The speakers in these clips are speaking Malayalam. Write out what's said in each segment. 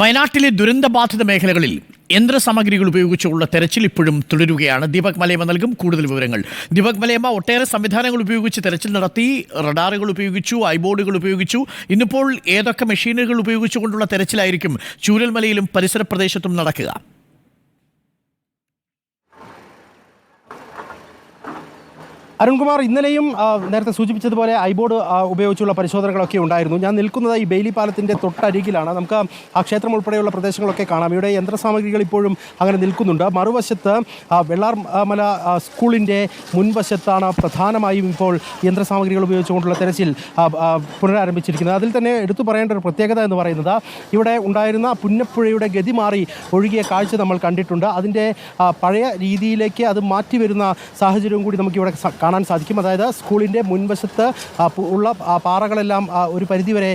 വയനാട്ടിലെ ദുരന്തബാധിത മേഖലകളിൽ യന്ത്രസാമഗ്രികൾ ഉപയോഗിച്ചുള്ള തെരച്ചിൽ ഇപ്പോഴും തുടരുകയാണ്. ദീപക് മലയമ്മ നൽകും കൂടുതൽ വിവരങ്ങൾ. ദീപക് മലയമ്മ ഒട്ടേറെ സംവിധാനങ്ങൾ ഉപയോഗിച്ച് തെരച്ചിൽ നടത്തി റഡാറുകൾ ഉപയോഗിച്ചു ഐബോർഡുകൾ ഉപയോഗിച്ചു. ഇന്നിപ്പോൾ ഏതൊക്കെ മെഷീനുകൾ ഉപയോഗിച്ചുകൊണ്ടുള്ള തെരച്ചിലായിരിക്കും ചൂരൽമലയിലും പരിസര പ്രദേശത്തും നടക്കുക. അരുൺകുമാർ ഇന്നലെയും നേരത്തെ സൂചിപ്പിച്ചതുപോലെ ഐബോർഡ് ഉപയോഗിച്ചുള്ള പരിശോധനകളൊക്കെ ഉണ്ടായിരുന്നു. ഞാൻ നിൽക്കുന്നത് ഈ ബെയിലി പാലത്തിന്റെ തൊട്ടരികിലാണ്. നമുക്ക് ആ ക്ഷേത്രം ഉൾപ്പെടെയുള്ള പ്രദേശങ്ങളൊക്കെ കാണാം. ഇവിടെ യന്ത്രസാമഗ്രികൾ ഇപ്പോഴും അങ്ങനെ നിൽക്കുന്നുണ്ട്. മറുവശത്ത് വെള്ളാർമല സ്കൂളിന്റെ മുൻവശത്താണ് പ്രധാനമായും ഇപ്പോൾ യന്ത്രസാമഗ്രികൾ ഉപയോഗിച്ചുകൊണ്ടുള്ള തെരച്ചിൽ പുനരാരംഭിച്ചിരിക്കുന്നത്. അതിൽ തന്നെ എടുത്തു പറയേണ്ട ഒരു പ്രത്യേകത എന്ന് പറയുന്നത് ഇവിടെ ഉണ്ടായിരുന്ന പുന്നപ്പുഴയുടെ ഗതി മാറി ഒഴുകിയ കാഴ്ച നമ്മൾ കണ്ടിട്ടുണ്ട്. അതിന്റെ പഴയ രീതിയിലേക്ക് അത് മാറ്റി വരുന്ന സാഹചര്യവും കൂടി നമുക്കിവിടെ കാണാൻ സാധിക്കും. അതായത് സ്കൂളിന്റെ മുൻവശത്ത് ഉള്ള പാറകളെല്ലാം ഒരു പരിധിവരെ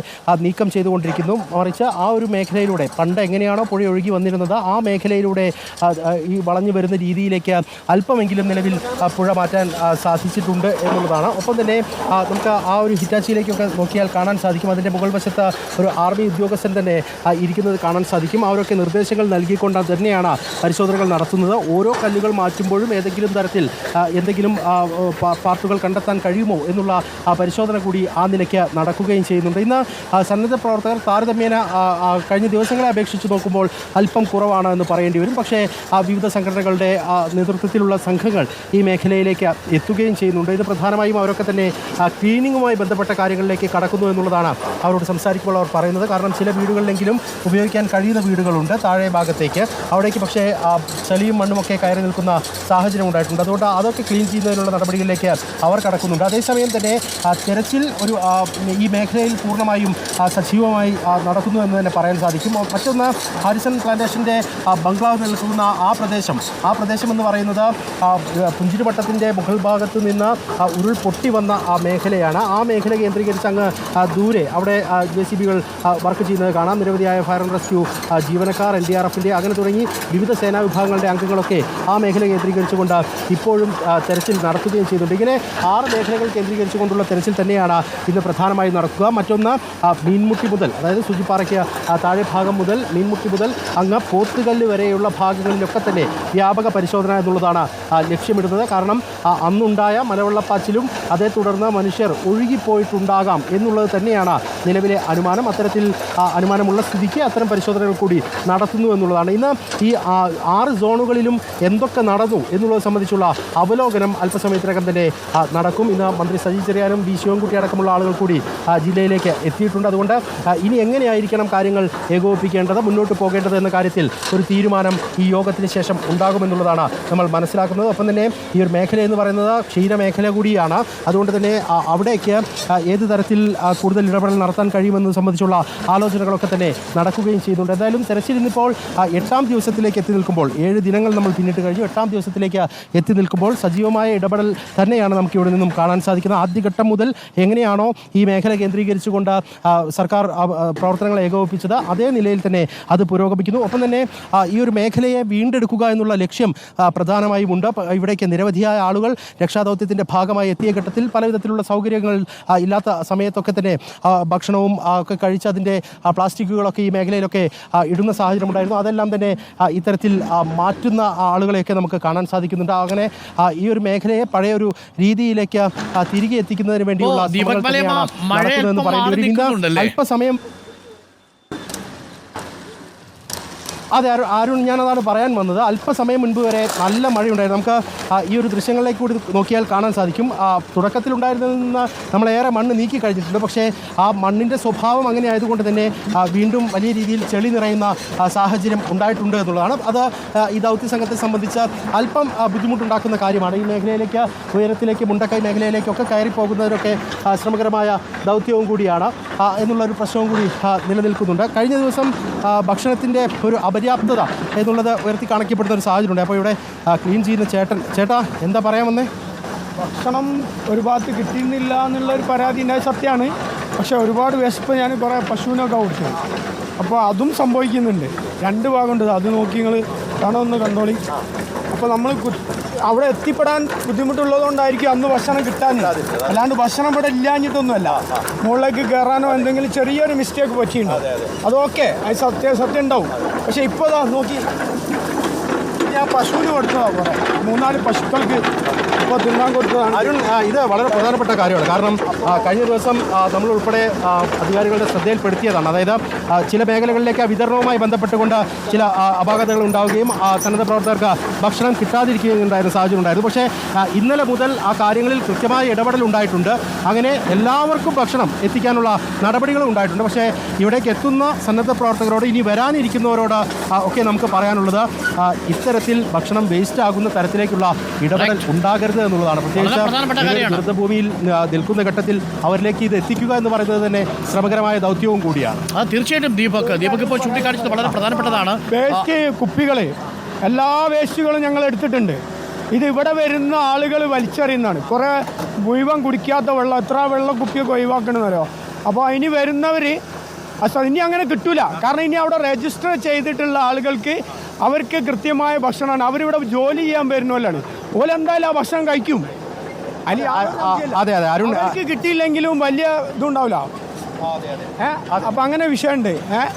നീക്കം ചെയ്തുകൊണ്ടിരിക്കുന്നു. മറിച്ച് ആ ഒരു മേഖലയിലൂടെ പണ്ട് എങ്ങനെയാണോ പുഴ ഒഴുകി വന്നിരുന്നത് ആ മേഖലയിലൂടെ ഈ വളഞ്ഞു വരുന്ന രീതിയിലേക്ക് അല്പമെങ്കിലും നിലവിൽ പുഴ മാറ്റാൻ സാധിച്ചിട്ടുണ്ട് എന്നുള്ളതാണ്. ഒപ്പം തന്നെ നമുക്ക് ആ ഒരു ഹിറ്റാച്ചിയിലേക്കൊക്കെ നോക്കിയാൽ കാണാൻ സാധിക്കും. അതിന്റെ മുകൾ വശത്ത് ഒരു ആർമി ഉദ്യോഗസ്ഥൻ തന്നെ ഇരിക്കുന്നത് കാണാൻ സാധിക്കും. അവരൊക്കെ നിർദ്ദേശങ്ങൾ നൽകിക്കൊണ്ട് തന്നെയാണ് പരിശോധനകൾ നടത്തുന്നത്. ഓരോ കല്ലുകൾ മാറ്റുമ്പോഴും ഏതെങ്കിലും തരത്തിൽ എന്തെങ്കിലും പാർട്ടുകൾ കണ്ടെത്താൻ കഴിയുമോ എന്നുള്ള പരിശോധന കൂടി ആ നിലയ്ക്ക് നടക്കുകയും ചെയ്യുന്നുണ്ട്. ഇന്ന് സന്നദ്ധ പ്രവർത്തകർ താരതമ്യേന കഴിഞ്ഞ ദിവസങ്ങളെ അപേക്ഷിച്ച് നോക്കുമ്പോൾ അല്പം കുറവാണ് എന്ന് പറയേണ്ടി വരും. പക്ഷേ വിവിധ സംഘടനകളുടെ നേതൃത്വത്തിലുള്ള സംഘങ്ങൾ ഈ മേഖലയിലേക്ക് എത്തുകയും ചെയ്യുന്നുണ്ട്. ഇത് പ്രധാനമായും അവരൊക്കെ തന്നെ ക്ലീനിങ്ങുമായി ബന്ധപ്പെട്ട കാര്യങ്ങളിലേക്ക് കടക്കുന്നു എന്നുള്ളതാണ് അവരോട് സംസാരിക്കുമ്പോൾ അവർ പറയുന്നത്. കാരണം ചില വീടുകളിലെങ്കിലും ഉപയോഗിക്കാൻ കഴിയുന്ന വീടുകളുണ്ട് താഴെ ഭാഗത്തേക്ക്. അവിടേക്ക് പക്ഷേ ചളിയും മണ്ണുമൊക്കെ കയറി നിൽക്കുന്ന സാഹചര്യം ഉണ്ടായിട്ടുണ്ട് അതുകൊണ്ട് അതൊക്കെ ക്ലീൻ ചെയ്യുന്നതിനുള്ള നടപടികളിലേക്ക് അവർ കടക്കുന്നുണ്ട്. അതേസമയം തന്നെ തെരച്ചിൽ ഒരു ഈ മേഖലയിൽ പൂർണമായും സജീവമായി നടക്കുന്നു എന്ന് തന്നെ പറയാൻ സാധിക്കും. മറ്റൊന്ന് ഹാരിസൺ പ്ലാന്റേഷന്റെ ബംഗ്ലാവ് നിൽക്കുന്ന ആ പ്രദേശം. ആ പ്രദേശം എന്ന് പറയുന്നത് പുഞ്ചിരിപട്ടത്തിന്റെ മുകൾ ഭാഗത്ത് നിന്ന് ഉരുൾ പൊട്ടി വന്ന ആ മേഖലയാണ്. ആ മേഖല കേന്ദ്രീകരിച്ച് അങ്ങ് ദൂരെ അവിടെ ജെ സി ബികൾ വർക്ക് ചെയ്യുന്നത് കാണാം. നിരവധിയായ ഫയർ ആൻഡ് റെസ്ക്യൂ ജീവനക്കാർ എൻ ഡി ആർ എഫിന്റെ അങ്ങനെ തുടങ്ങി വിവിധ സേനാ വിഭാഗങ്ങളുടെ അംഗങ്ങളൊക്കെ ആ മേഖല കേന്ദ്രീകരിച്ചുകൊണ്ട് ഇപ്പോഴും തെരച്ചിൽ നടത്തുകയും ചെയ്യുന്നുണ്ട്. ഇങ്ങനെ ആറ് മേഖലകൾ കേന്ദ്രീകരിച്ചുകൊണ്ടുള്ള തെരച്ചിൽ തന്നെയാണ് ഇന്ന് പ്രധാനമായും നടക്കുക. മറ്റൊന്ന് മീൻമുട്ടി മുതൽ അതായത് സുജിപ്പാറയ്ക്ക് താഴെ ഭാഗം മുതൽ മീൻമുട്ടി മുതൽ അങ്ങ് പോത്തുകല്ല് വരെയുള്ള ഭാഗങ്ങളിലൊക്കെ തന്നെ വ്യാപക പരിശോധന എന്നുള്ളതാണ് ലക്ഷ്യമിടുന്നത്. കാരണം അന്നുണ്ടായ മലവെള്ളപ്പാച്ചിലും അതേ തുടർന്ന് മനുഷ്യർ ഒഴുകിപ്പോയിട്ടുണ്ടാകാം എന്നുള്ളത് തന്നെയാണ് നിലവിലെ അനുമാനം. അത്തരത്തിൽ അനുമാനമുള്ള സ്ഥിതിക്ക് അത്തരം പരിശോധനകൾ കൂടി നടത്തുന്നു എന്നുള്ളതാണ്. ഇന്ന് ഈ ആറ് സോണുകളിലും എന്തൊക്കെ നടന്നു എന്നുള്ളത് സംബന്ധിച്ചുള്ള അവലോകനം അല്പസമയത്തിനകം തന്നെ നടക്കും. ഇന്ന് മന്ത്രി സജി ചെറിയാനും വി ശിവൻകുട്ടി അടക്കമുള്ള ആളുകൾ കൂടി ജില്ലയിലേക്ക് എത്തിയിട്ടുണ്ട്. അതുകൊണ്ട് ഇനി എങ്ങനെയായിരിക്കണം കാര്യങ്ങൾ ഏകോപിപ്പിക്കേണ്ടത് മുന്നോട്ട് പോകേണ്ടത് എന്ന കാര്യത്തിൽ ഒരു തീരുമാനം ഈ യോഗത്തിന് ശേഷം ഉണ്ടാകുമെന്നുള്ളതാണ് നമ്മൾ മനസ്സിലാക്കുന്നത്. ഒപ്പം തന്നെ ഈ ഒരു മേഖല എന്ന് പറയുന്നത് ക്ഷീരമേഖല കൂടിയാണ്. അതുകൊണ്ട് തന്നെ അവിടേക്ക് ഏത് തരത്തിൽ കൂടുതൽ ഇടപെടൽ നടത്താൻ കഴിയുമെന്നത് സംബന്ധിച്ചുള്ള ആലോചനകളൊക്കെ തന്നെ നടക്കുകയും ചെയ്യുന്നുണ്ട്. എന്തായാലും തെരച്ചിൽ ഇന്നിപ്പോൾ എട്ടാം ദിവസത്തിലേക്ക് എത്തി നിൽക്കുമ്പോൾ ഏഴ് ദിനങ്ങൾ നമ്മൾ പിന്നിട്ട് കഴിഞ്ഞു. എട്ടാം ദിവസത്തിലേക്ക് എത്തി നിൽക്കുമ്പോൾ സജീവമായ ഇടപെടൽ തന്നെയാണ് നമുക്ക് ഇവിടെ നിന്നും കാണാൻ സാധിക്കുന്നത്. ആദ്യഘട്ടം മുതൽ എങ്ങനെയാണോ ഈ മേഖല കേന്ദ്രീകരിച്ചുകൊണ്ട് സർക്കാർ പ്രവർത്തനങ്ങൾ ഏകോപിപ്പിച്ചത് അതേ നിലയിൽ തന്നെ അത് പുരോഗമിക്കുന്നു. ഒപ്പം തന്നെ ഈ ഒരു മേഖലയെ വീണ്ടെടുക്കുക എന്നുള്ള ലക്ഷ്യം പ്രധാനമായും ഉണ്ട്. ഇവിടേക്ക് നിരവധിയായ ആളുകൾ രക്ഷാദൗത്യത്തിന്റെ ഭാഗമായി എത്തിയ ഘട്ടത്തിൽ പലവിധത്തിലുള്ള സൗകര്യങ്ങൾ ഇല്ലാത്ത സമയത്തൊക്കെ തന്നെ ഭക്ഷണവും ഒക്കെ കഴിച്ച് അതിന്റെ പ്ലാസ്റ്റിക്കുകളൊക്കെ ഈ മേഖലയിലൊക്കെ ഇടുന്ന സാഹചര്യം ഉണ്ടായിരുന്നു. അതെല്ലാം തന്നെ ഇത്തരത്തിൽ മാറ്റുന്ന ആളുകളെയൊക്കെ നമുക്ക് കാണാൻ സാധിക്കുന്നുണ്ട്. അങ്ങനെ ഈ ഒരു മേഖലയെ പഴയ ഒരു രീതിയിലേക്ക് ആ, തിരികെ എത്തിക്കുന്നതിന് വേണ്ടിയുള്ള ഓ, ദീപക് ശ്രമങ്ങൾ മലയമ്മ, തന്നെയാണ് മഴ നടക്കുന്നതെന്ന് അല്പം പറയേണ്ടി മാറി വരും. ഇന്ന് നിൽക്കുന്നുണ്ടല്ലേ? അല്പസമയം അതെ അരു- അരുൺ ഞാനതാണ് പറയാൻ വന്നത്. അല്പസമയം മുൻപ് വരെ നല്ല മഴയുണ്ടായിരുന്നു. നമുക്ക് ഈ ഒരു ദൃശ്യങ്ങളിലേക്ക് കൂടി നോക്കിയാൽ കാണാൻ സാധിക്കും. തുടക്കത്തിലുണ്ടായിരുന്ന നമ്മളേറെ മണ്ണ് നീക്കി കഴിഞ്ഞിട്ടുണ്ട്. പക്ഷേ ആ മണ്ണിന്റെ സ്വഭാവം അങ്ങനെ ആയതുകൊണ്ട് തന്നെ വീണ്ടും വലിയ രീതിയിൽ ചെളി നിറയുന്ന സാഹചര്യം ഉണ്ടായിട്ടുണ്ട് എന്നുള്ളതാണ്. അത് ഈ ദൗത്യ സംഘത്തെ സംബന്ധിച്ച് അല്പം ബുദ്ധിമുട്ടുണ്ടാക്കുന്ന കാര്യമാണ്. ഈ മേഖലയിലേക്ക് ഉയരത്തിലേക്ക് മുണ്ടക്കൈ മേഖലയിലേക്കൊക്കെ കയറി പോകുന്നതിനൊക്കെ ശ്രമകരമായ ദൗത്യവും കൂടിയാണ്. എന്നുള്ളൊരു പ്രശ്നവും കൂടി നിലനിൽക്കുന്നുണ്ട്. കഴിഞ്ഞ ദിവസം ഭക്ഷണത്തിന്റെ ഒരു അപര്യാപ്തത എന്നുള്ളത് ഉയർത്തി കാണിക്കപ്പെടുന്ന ഒരു സാഹചര്യമുണ്ട്. അപ്പോൾ ഇവിടെ ക്ലീൻ ചെയ്യുന്ന ചേട്ടൻ ചേട്ടാ എന്താ പറയാൻ വന്നേ ഭക്ഷണം ഒരു ഭാഗത്ത് കിട്ടിയിരുന്നില്ല എന്നുള്ള ഒരു പരാതി ഉണ്ടായ സത്യമാണ്. പക്ഷേ ഒരുപാട് വിശപ്പ് ഞാൻ കുറേ പശുവിനൊക്കെ കൊടുത്തു. അപ്പോൾ അതും സംഭവിക്കുന്നുണ്ട്. രണ്ട് ഭാഗമുണ്ട്. അത് നോക്കി നിങ്ങൾ കാണുമെന്ന് കണ്ടോളി. അപ്പോൾ നമ്മൾ അവിടെ എത്തിപ്പെടാൻ ബുദ്ധിമുട്ടുള്ളതുകൊണ്ടായിരിക്കും അന്ന് ഭക്ഷണം കിട്ടാനില്ല അല്ലാണ്ട് ഭക്ഷണം ഇവിടെ ഇല്ലാഞ്ഞിട്ടൊന്നുമല്ല. മുകളിലേക്ക് കയറാനോ എന്തെങ്കിലും ചെറിയൊരു മിസ്റ്റേക്ക് പറ്റിയിട്ടുണ്ടോ. അതൊക്കെ അത് സത്യം സത്യം ഉണ്ടാവും. പക്ഷെ ഇപ്പോൾ നോക്കി. ഞാൻ പശുവിന് കൊടുത്തതാണ് കുറേ മൂന്നാൽ പശുക്കൾക്ക് ഇപ്പോൾ തിന്നാൻ കൊടുത്തതാണ്. അരുൺ ഇത് വളരെ പ്രധാനപ്പെട്ട കാര്യമാണ്. കാരണം കഴിഞ്ഞ ദിവസം നമ്മൾ ഉൾപ്പെടെ അധികാരികളുടെ ശ്രദ്ധയിൽപ്പെടുത്തിയതാണ്. അതായത് ചില മേഖലകളിലേക്ക് വിതരണവുമായി ബന്ധപ്പെട്ടുകൊണ്ട് ചില അപാകതകൾ ഉണ്ടാവുകയും ആ, സന്നദ്ധ പ്രവർത്തകർക്ക് ഭക്ഷണം കിട്ടാതിരിക്കുകയും ഉണ്ടായിരുന്ന സാഹചര്യം ഉണ്ടായിരുന്നു. പക്ഷേ ഇന്നലെ മുതൽ ആ കാര്യങ്ങളിൽ കൃത്യമായ ഇടപെടൽ ഉണ്ടായിട്ടുണ്ട്. അങ്ങനെ എല്ലാവർക്കും ഭക്ഷണം എത്തിക്കാനുള്ള നടപടികളും ഉണ്ടായിട്ടുണ്ട്. പക്ഷേ ഇവിടേക്ക് എത്തുന്ന സന്നദ്ധ പ്രവർത്തകരോട് ഇനി വരാനിരിക്കുന്നവരോട് ഒക്കെ നമുക്ക് പറയാനുള്ളത് ഇത്തരത്തിൽ ഭക്ഷണം വേസ്റ്റ് ആകുന്ന തരത്തിലേക്കുള്ള ഇടപെടൽ ഉണ്ടാകരുത് എന്നുള്ളതാണ്. പ്രധാനപ്പെട്ട പ്രത്യേകിച്ച് ആ, നിൽക്കുന്ന ഘട്ടത്തിൽ അവരിലേക്ക് ഇത് എത്തിക്കുക എന്ന് പറയുന്നത് തന്നെ ശ്രമകരമായ ദൗത്യവും കൂടിയാണ്. തീർച്ചയായിട്ടും ദീപക്. ദീപക് ഇപ്പോൾ ചൂണ്ടിക്കാണിച്ചത് വളരെ പ്രധാനപ്പെട്ടതാണ്. വേസ്റ്റ് കുപ്പികളെ എല്ലാ വേസ്റ്റുകളും ഞങ്ങൾ എടുത്തിട്ടുണ്ട്. ഇത് ഇവിടെ വരുന്ന ആളുകൾ വലിച്ചെറിയുന്നതാണ്. കുറേ മുഴുവൻ കുടിക്കാത്ത വെള്ളം എത്ര വെള്ളം കുപ്പിയൊക്കെ ഒഴിവാക്കണമെന്നറിയോ അപ്പോൾ ഇനി വരുന്നവർ ഇനി അങ്ങനെ കിട്ടൂല. കാരണം ഇനി അവിടെ രജിസ്റ്റർ ചെയ്തിട്ടുള്ള ആളുകൾക്ക് അവർക്ക് കൃത്യമായ ഭക്ഷണമാണ്. അവരിവിടെ ജോലി ചെയ്യാൻ വരുന്നവരാണ്. ഓല എന്തായാലും ആ ഭക്ഷണം കഴിക്കും. അതെ അതെ അരുൺ കിട്ടിയില്ലെങ്കിലും വലിയ ഇതുണ്ടാവില്ല. അപ്പം അങ്ങനെ വിഷയമുണ്ട്. ഏഹ്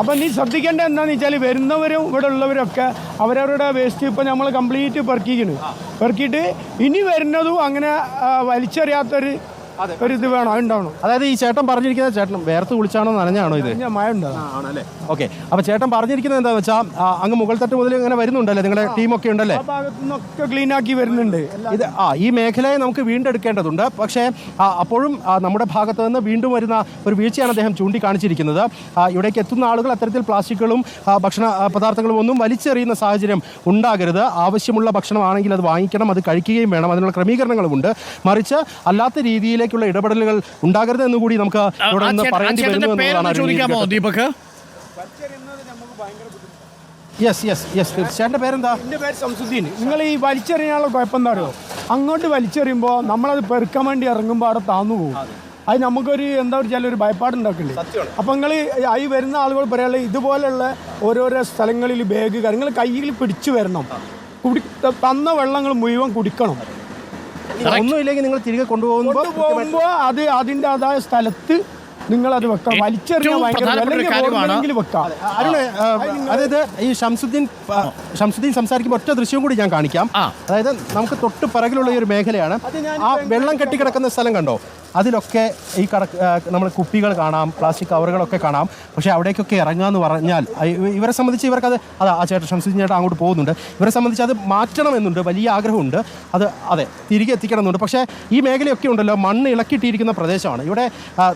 അപ്പം നീ ശ്രദ്ധിക്കേണ്ട എന്താണെന്ന് വെച്ചാൽ വരുന്നവരും ഇവിടെ ഉള്ളവരൊക്കെ അവരവരുടെ വേസ്റ്റ് ഇപ്പം നമ്മൾ കംപ്ലീറ്റ് പെറുക്കിക്കുന്നു പെറുക്കിയിട്ട് ഇനി വരുന്നതും അങ്ങനെ വലിച്ചെറിയാത്തൊരു ഒരു ഇത് വേണം? ഉണ്ടാവണം അതായത് ഈ ചേട്ടൻ പറഞ്ഞിരിക്കുന്ന ചേട്ടൻ വേർത്ത് കുളിച്ചാണോ നനഞ്ഞാണോ ഇത്? മഴ ഉണ്ടാവും ഓക്കെ. അപ്പൊ ചേട്ടൻ പറഞ്ഞിരിക്കുന്നത് എന്താ വെച്ചാൽ അങ്ങ് മുകൾ തട്ട് മുതൽ ഇങ്ങനെ വരുന്നുണ്ടല്ലേ? നിങ്ങളുടെ ടീമൊക്കെ ഉണ്ടല്ലേ? ആ ഭാഗത്തു നിന്നൊക്കെ ക്ലീൻ ആക്കി വരുന്നുണ്ട്. ഇത് ആ ഈ മേഖലയെ നമുക്ക് വീണ്ടെടുക്കേണ്ടതുണ്ട്. പക്ഷേ അപ്പോഴും നമ്മുടെ ഭാഗത്ത് നിന്ന് വീണ്ടും വരുന്ന ഒരു വീഴ്ചയാണ് അദ്ദേഹം ചൂണ്ടിക്കാണിച്ചിരിക്കുന്നത്. ഇവിടേക്ക് എത്തുന്ന ആളുകൾ അത്തരത്തിൽ പ്ലാസ്റ്റിക്കുകളും ഭക്ഷണ പദാർത്ഥങ്ങളും ഒന്നും വലിച്ചെറിയുന്ന സാഹചര്യം ഉണ്ടാകരുത്. ആവശ്യമുള്ള ഭക്ഷണമാണെങ്കിൽ അത് വാങ്ങിക്കണം അത് കഴിക്കുകയും വേണം. അതിനുള്ള ക്രമീകരണങ്ങളുമുണ്ട്. മറിച്ച് അല്ലാത്ത രീതിയിലേക്കുള്ള ഇടപെടലുകൾ ഉണ്ടാകരുത് എന്ന് കൂടി നമുക്ക് പറയേണ്ടി വരുന്നു എന്നുള്ളതാണ് ദീപക്? യെസ് യെസ് യെസ് ചേട്ടന്റെ പേരെന്താ? എന്റെ പേര് സംസുദ്ദീൻ നിങ്ങൾ ഈ വലിച്ചെറിയാനുള്ള കുഴപ്പം എന്താ അറിയോ? അങ്ങോട്ട് വലിച്ചെറിയുമ്പോൾ നമ്മളത് പെറുക്കാൻ വേണ്ടി ഇറങ്ങുമ്പോൾ അവിടെ താന്നു പോകും. അത്. നമുക്കൊരു എന്താ ഒരു ചില ഒരു ഭയപ്പാടുണ്ടാക്കില്ലേ അപ്പം നിങ്ങൾ ഈ വരുന്ന ആളുകൾ പറയാനുള്ള ഇതുപോലെയുള്ള ഓരോരോ സ്ഥലങ്ങളിൽ ബാഗ് കാര്യങ്ങൾ കയ്യിൽ പിടിച്ചു വരണം. കുടി തന്ന വെള്ളങ്ങൾ മുഴുവൻ കുടിക്കണം. ഒന്നുമില്ലെങ്കിൽ നിങ്ങൾ തിരികെ കൊണ്ടുപോകുമ്പോൾ അത് അതിന്റെ അതായ സ്ഥലത്ത് നിങ്ങൾ അത് വെക്കാം വലിച്ചെറിയാൻ വെക്കാം. അതായത് ഈ ഷംസുദ്ദീൻ ഷംസുദ്ദീൻ സംസാരിക്കുമ്പോൾ ഒറ്റ ദൃശ്യം കൂടി ഞാൻ കാണിക്കാം. അതായത് നമുക്ക് തൊട്ട് പിറകിലുള്ള ഈ ഒരു മേഖലയാണ്. ആ വെള്ളം കെട്ടിക്കിടക്കുന്ന സ്ഥലം കണ്ടോ? അതിലൊക്കെ ഈ കട നമ്മൾ കുപ്പികൾ കാണാം പ്ലാസ്റ്റിക് കവറുകളൊക്കെ കാണാം. പക്ഷേ അവിടേക്കൊക്കെ ഇറങ്ങാന്ന് പറഞ്ഞാൽ ഇവരെ സംബന്ധിച്ച് ഇവർക്കത് അതാ ആ ചേട്ടൻ ഷംസുദ്ദീൻ ചേട്ടൻ അങ്ങോട്ട് പോകുന്നുണ്ട്. ഇവരെ സംബന്ധിച്ച് അത് മാറ്റണമെന്നുണ്ട് വലിയ ആഗ്രഹമുണ്ട്. അത് അതെ തിരികെ എത്തിക്കണമെന്നുണ്ട്. പക്ഷേ ഈ മേഖലയൊക്കെ ഉണ്ടല്ലോ മണ്ണ് ഇളക്കിയിട്ടിരിക്കുന്ന പ്രദേശമാണ്. ഇവിടെ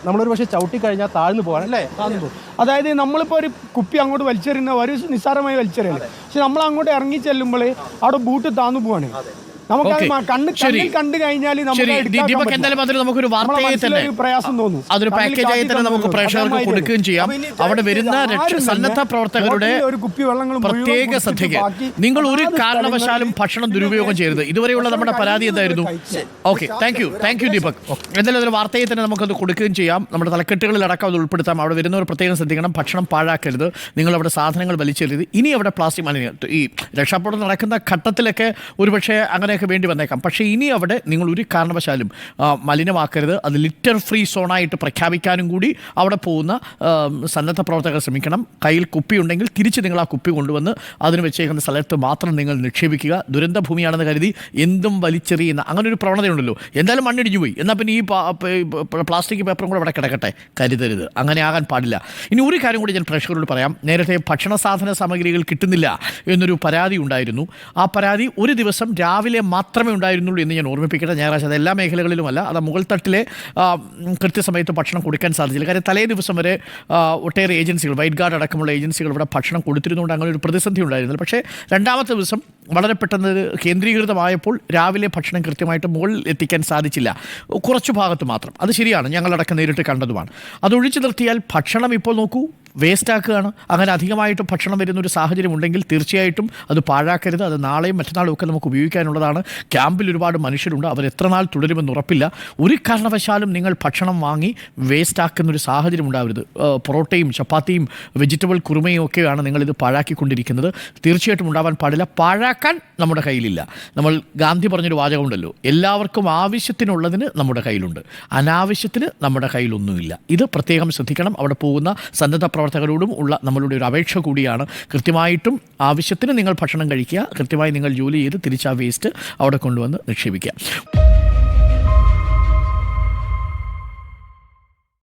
നമ്മളൊരു പക്ഷേ ചവിട്ടിക്കഴിഞ്ഞാൽ താഴ്ന്നു പോകാൻ അല്ലേ? താഴ്ന്നു പോകും. അതായത് നമ്മളിപ്പോൾ ഒരു കുപ്പി അങ്ങോട്ട് വലിച്ചെറിയുന്ന ഒരു നിസ്സാരമായി വലിച്ചെറിയാണ് പക്ഷെ നമ്മൾ അങ്ങോട്ട് ഇറങ്ങി ചെല്ലുമ്പോൾ അവിടെ ബൂട്ട് താന്നു പോവാണ്. നമുക്ക്. കണ്ണ് കണ്ണിൽ കണ്ടു കഴിഞ്ഞാൽ ദീപക് എന്തായാലും അതിൽ നമുക്കൊരു വാർത്തയായി തന്നെ. പ്രയാസം തോന്നും. അതൊരു പാക്കേജായി തന്നെ നമുക്ക്. പ്രേക്ഷകർക്ക് കൊടുക്കുകയും ചെയ്യാം. അവിടെ വരുന്ന സന്നദ്ധ പ്രവർത്തകരുടെ ഒരു കുപ്പി വെള്ളങ്ങളും പ്രത്യേക ശ്രദ്ധയ്ക്ക്. നിങ്ങൾ ഒരു കാരണവശാലും ഭക്ഷണം ദുരുപയോഗം ചെയ്യരുത്. ഇതുവരെയുള്ള നമ്മുടെ പരാതി എന്തായിരുന്നു? Okay. Thank you thank you Deepak. എന്തായാലും ഒരു വാർത്തയെ തന്നെ നമുക്കത് കൊടുക്കുകയും ചെയ്യാം. നമ്മുടെ തലക്കെട്ടുകളിൽ അടക്കം അത് ഉൾപ്പെടുത്താം. അവിടെ വരുന്നവർ പ്രത്യേകം ശ്രദ്ധിക്കണം. ഭക്ഷണം പാഴാക്കരുത്. നിങ്ങൾ അവിടെ സാധനങ്ങൾ വലിച്ചെറിയരുത്. ഇനി അവിടെ പ്ലാസ്റ്റിക് മാലിന്യം ഈ രക്ഷാപ്രവർത്തനം നടക്കുന്ന ഘട്ടത്തിലൊക്കെ ഒരുപക്ഷെ അങ്ങനെയൊക്കെ വേണ്ടി വന്നേക്കാം. പക്ഷേ ഇനി അവിടെ നിങ്ങൾ ഒരു കാരണവശാലും മലിനമാക്കരുത്. അത് ലിറ്റർ ഫ്രീ സോണായിട്ട് പ്രഖ്യാപിക്കാനും കൂടി അവിടെ പോകുന്ന സന്നദ്ധ പ്രവർത്തകർ ശ്രമിക്കണം. കയ്യിൽ കുപ്പി ഉണ്ടെങ്കിൽ തിരിച്ച് നിങ്ങൾ ആ കുപ്പി കൊണ്ടുവന്ന് അതിന് വെച്ചേക്കുന്ന സ്ഥലത്ത് മാത്രം നിങ്ങൾ നിക്ഷേപിക്കുക. ദുരന്ത ഭൂമിയാണെന്ന് കരുതി എന്തും വലിച്ചെറിയുന്ന അങ്ങനെ ഒരു പ്രവണതയുണ്ടല്ലോ. എന്തായാലും മണ്ണിടിഞ്ഞു പോയി. എന്നാൽ പിന്നെ ഈ പ്ലാസ്റ്റിക് പേപ്പറും കൂടെ അവിടെ കിടക്കട്ടെ. കരുതരുത്. അങ്ങനെ ആകാൻ പാടില്ല. ഇനി ഒരു കാര്യം കൂടി ഞാൻ പ്രേക്ഷകരോട് പറയാം. നേരത്തെ ഭക്ഷണ സാധന സാമഗ്രികൾ കിട്ടുന്നില്ല എന്നൊരു പരാതി ഉണ്ടായിരുന്നു. ആ പരാതി ഒരു ദിവസം രാവിലെ മാത്രമേ ഉണ്ടായിരുന്നുള്ളൂ എന്ന് ഞാൻ ഓർമ്മിപ്പിക്കട്ടെ. ഞായറാഴ്ച അത് എല്ലാ മേഖലകളിലുമല്ല. അത് മുകൾ തട്ടിലെ കൃത്യസമയത്ത് ഭക്ഷണം കൊടുക്കാൻ സാധിച്ചില്ല. കാര്യം തലേ ദിവസം വരെ ഒട്ടേറെ ഏജൻസികൾ വൈറ്റ് ഗാർഡ് അടക്കമുള്ള ഏജൻസികൾ ഇവിടെ ഭക്ഷണം കൊടുത്തിരുന്നുകൊണ്ട് അങ്ങനെ ഒരു പ്രതിസന്ധി ഉണ്ടായിരുന്നില്ല. പക്ഷേ രണ്ടാമത്തെ ദിവസം വളരെ പെട്ടെന്ന് കേന്ദ്രീകൃതമായപ്പോൾ രാവിലെ ഭക്ഷണം കൃത്യമായിട്ട് മുകളിൽ എത്തിക്കാൻ സാധിച്ചില്ല. കുറച്ച് ഭാഗത്ത് മാത്രം. അത് ശരിയാണ്. ഞങ്ങളടക്കം നേരിട്ട് കണ്ടതുമാണ്. അതൊഴിച്ചു നിർത്തിയാൽ ഭക്ഷണം ഇപ്പോൾ നോക്കൂ. വേസ്റ്റ് ആക്കുകയാണ്. അങ്ങനെ അധികമായിട്ട് ഭക്ഷണം വരുന്ന ഒരു സാഹചര്യം ഉണ്ടെങ്കിൽ തീർച്ചയായിട്ടും അത് പാഴാക്കരുത്. അത് നാളെയും മറ്റന്നാളും ഒക്കെ നമുക്ക് ഉപയോഗിക്കാനുള്ളതാണ്. ക്യാമ്പിൽ ഒരുപാട് മനുഷ്യരുണ്ട്. അവർ എത്ര നാൾ തുടരുമെന്ന് ഉറപ്പില്ല. ഒരു കാരണവശാലും നിങ്ങൾ ഭക്ഷണം വാങ്ങി വേസ്റ്റ് ആക്കുന്ന ഒരു സാഹചര്യം ഉണ്ടാവരുത്. പൊറോട്ടയും ചപ്പാത്തിയും വെജിറ്റബിൾ കുറുമയും ഒക്കെയാണ് നിങ്ങളിത് പാഴാക്കിക്കൊണ്ടിരിക്കുന്നത്. തീർച്ചയായിട്ടും ഉണ്ടാവാൻ പാടില്ല. പാഴാക്കാൻ നമ്മുടെ കയ്യിലില്ല. നമ്മൾ ഗാന്ധി പറഞ്ഞൊരു വാചകമുണ്ടല്ലോ എല്ലാവർക്കും ആവശ്യത്തിനുള്ളതിന് നമ്മുടെ കയ്യിലുണ്ട് അനാവശ്യത്തിന് നമ്മുടെ കയ്യിലൊന്നുമില്ല. ഇത് പ്രത്യേകം ശ്രദ്ധിക്കണം. അവിടെ പോകുന്ന സന്നദ്ധ പ്രവർത്തകരോടും ഉള്ള നമ്മളുടെ ഒരു അപേക്ഷ കൂടിയാണ്. കൃത്യമായിട്ടും ആവശ്യത്തിന് നിങ്ങൾ ഭക്ഷണം കഴിക്കുക കൃത്യമായി നിങ്ങൾ ജോലി ചെയ്ത് തിരിച്ച് ആ വേസ്റ്റ് അവിടെ കൊണ്ടുവന്ന് നിക്ഷേപിക്കുക.